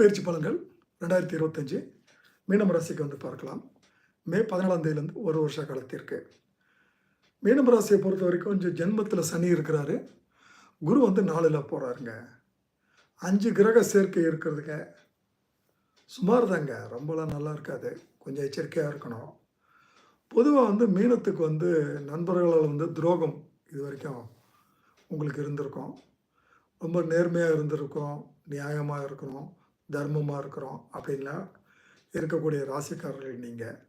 பயிற்சி பலன்கள் ரெண்டாயிரத்தி இருபத்தஞ்சு மீனம் ராசிக்கு வந்து பார்க்கலாம். மே பதினாலாம் தேதியிலேருந்து ஒரு வருஷ காலத்திற்கு. மீனம் ராசியை பொறுத்த வரைக்கும் கொஞ்சம் ஜென்மத்தில் சனி இருக்கிறாரு. குரு வந்து நாலில் போகிறாருங்க அஞ்சு கிரக சேர்க்கை இருக்கிறதுங்க. சுமார் தாங்க ரொம்பலாம் நல்லா இருக்காது. கொஞ்சம் எச்சரிக்கையாக இருக்கணும். பொதுவாக வந்து மீனத்துக்கு வந்து நண்பர்களால் வந்து துரோகம் இது வரைக்கும் உங்களுக்கு இருந்திருக்கும். ரொம்ப நேர்மையாக இருந்திருக்கும் நியாயமாக இருக்கணும். தர்மமாக இருக்கிறோம் அப்படின்லாம் இருக்கக்கூடிய ராசிக்காரர்கள் நீங்கள்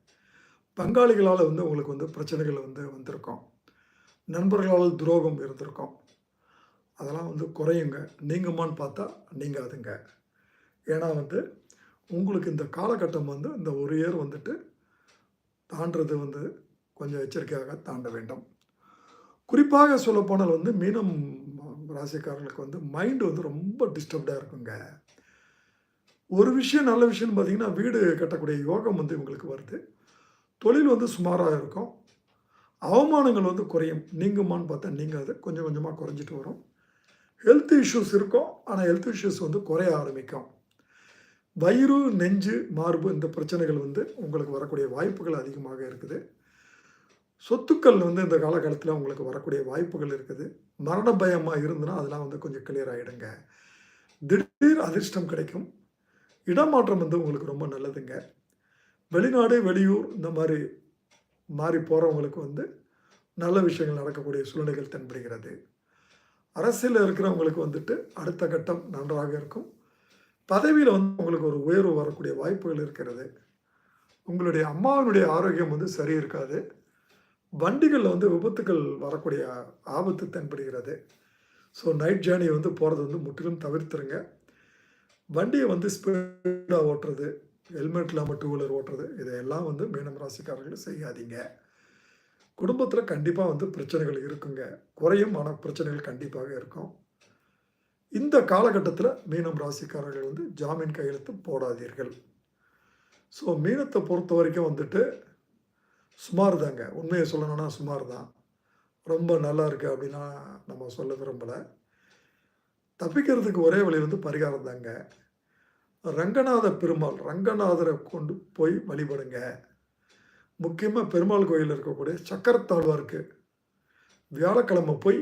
பங்காளிகளால் வந்து உங்களுக்கு வந்து பிரச்சனைகள் வந்து வந்திருக்கும். நண்பர்களால் துரோகம் இருந்திருக்கும். அதெல்லாம் வந்து குறையுங்க. நீங்குமான்னு பார்த்தா நீங்காதுங்க. ஏன்னா வந்து உங்களுக்கு இந்த காலகட்டம் வந்து இந்த ஒரு இயர் வந்துட்டு தாண்டுறது வந்து கொஞ்சம் எச்சரிக்கையாக தாண்ட வேண்டும். குறிப்பாக சொல்லப்போனால் வந்து மீனம் ராசிக்காரர்களுக்கு வந்து மைண்டு வந்து ரொம்ப டிஸ்டர்ப்டாக இருக்குங்க. ஒரு விஷயம் நல்ல விஷயம்னு பார்த்தீங்கன்னா வீடு கட்டக்கூடிய யோகம் வந்து இவங்களுக்கு வருது. தொழில் வந்து சுமாராக இருக்கும். அவமானங்கள் வந்து குறையும். நீங்குமான்னு பார்த்தா நீங்கள் அது கொஞ்சம் கொஞ்சமாக குறைஞ்சிட்டு வரும். ஹெல்த் இஷ்யூஸ் இருக்கும். ஆனால் ஹெல்த் இஷ்யூஸ் வந்து குறைய ஆரம்பிக்கும். வயிறு நெஞ்சு மார்பு இந்த பிரச்சனைகள் வந்து உங்களுக்கு வரக்கூடிய வாய்ப்புகள் அதிகமாக இருக்குது. சொத்துக்கள் வந்து இந்த காலகட்டத்தில் உங்களுக்கு வரக்கூடிய வாய்ப்புகள் இருக்குது. மரண பயமாக இருந்ததுன்னா அதெல்லாம் வந்து கொஞ்சம் கிளியர் ஆகிடுங்க திடீர் அதிர்ஷ்டம் கிடைக்கும். இடமாற்றம் வந்து உங்களுக்கு ரொம்ப நல்லதுங்க. வெளிநாடு வெளியூர் இந்த மாதிரி மாறி போகிறவங்களுக்கு வந்து நல்ல விஷயங்கள் நடக்கக்கூடிய சூழ்நிலைகள் தென்படுகிறது. அரசியலில் இருக்கிறவங்களுக்கு வந்துட்டு அடுத்த கட்டம் நன்றாக இருக்கும். பதவியில் வந்து உங்களுக்கு ஒரு உயர்வு வரக்கூடிய வாய்ப்புகள் இருக்கிறது. உங்களுடைய அம்மாவினுடைய ஆரோக்கியம் வந்து சரி இருக்காது. வண்டிகளில் வந்து விபத்துகள் வரக்கூடிய ஆபத்து தென்படுகிறது. ஸோ நைட் ஜேர்னி வந்து போகிறது வந்து முற்றிலும் தவிர்த்துருங்க. வண்டியை வந்து ஸ்பீடாக ஓட்டுறது ஹெல்மெட் இல்லாமல் டூ வீலர் ஓட்டுறது இதையெல்லாம் வந்து மீனம் ராசிக்காரர்கள் செய்யாதீங்க. குடும்பத்தில் கண்டிப்பாக வந்து பிரச்சனைகள் இருக்குங்க. குறையும் மன பிரச்சனைகள் கண்டிப்பாக இருக்கும். இந்த காலகட்டத்தில் மீனம் ராசிக்காரர்கள் வந்து ஜாமீன் கையெழுத்து போடாதீர்கள். ஸோ மீனத்தை பொறுத்த வரைக்கும் வந்துட்டு சுமார் தாங்க உண்மையை சொல்லணும்னா சுமார் தான் ரொம்ப நல்லா இருக்குது அப்படின்னா நம்ம சொல்ல விரும்பலை. தப்பிக்கிறதுக்கு ஒரே வழி வந்து பரிகாரம் தாங்க. ரங்கநாத பெருமாள் ரங்கநாதரை கொண்டு போய் வழிபடுங்க. முக்கியமாக பெருமாள் கோயில் இருக்கக்கூடிய சக்கரத்தாழ்வாருக்கு வியாழக்கிழமை போய்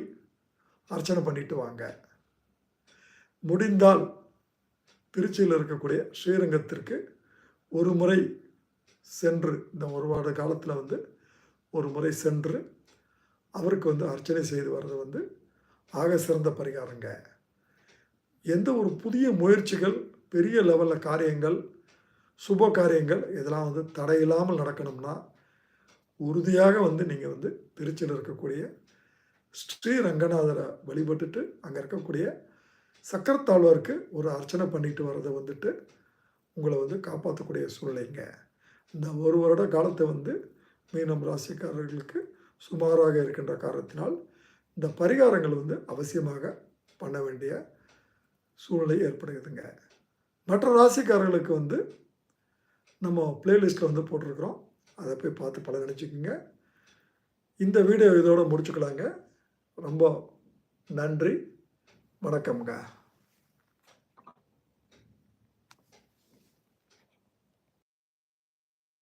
அர்ச்சனை பண்ணிட்டு வாங்க. முடிந்தால் திருச்சியில் இருக்கக்கூடிய ஸ்ரீரங்கத்திற்கு ஒரு முறை சென்று இந்த ஒரு வார காலத்தில் வந்து ஒரு முறை சென்று அவருக்கு வந்து அர்ச்சனை செய்து வர்றது வந்து ஆக சிறந்த பரிகாரங்க. எந்த ஒரு புதிய முயற்சிகள் பெரிய லெவலில் காரியங்கள் சுப காரியங்கள் இதெல்லாம் வந்து தடையில்லாமல் நடக்கணும்னா உறுதியாக வந்து நீங்கள் வந்து திருச்சியில் இருக்கக்கூடிய ஸ்ரீ ரங்கநாதரை வழிபட்டுட்டு அங்கே இருக்கக்கூடிய சக்கரத்தாழ்வாருக்கு ஒரு அர்ச்சனை பண்ணிட்டு வர்றதை வந்துட்டு உங்களை வந்து காப்பாற்றக்கூடிய சூழ்நிலைங்க. இந்த ஒரு வருட காலத்தை வந்து மீனம் ராசிக்காரர்களுக்கு சுமாராக இருக்கின்ற காரணத்தினால் இந்த பரிகாரங்கள் வந்து அவசியமாக பண்ண வேண்டிய சூழ்நிலை ஏற்படுகிறதுங்க. மற்ற ராசிக்காரர்களுக்கு வந்து நம்ம பிளேலிஸ்ட்டில் வந்து போட்டிருக்கிறோம். அதை போய் பார்த்து பல நினச்சிக்கோங்க இந்த வீடியோ இதோடு முடிச்சுக்கலாங்க. ரொம்ப நன்றி. வணக்கம்ங்க.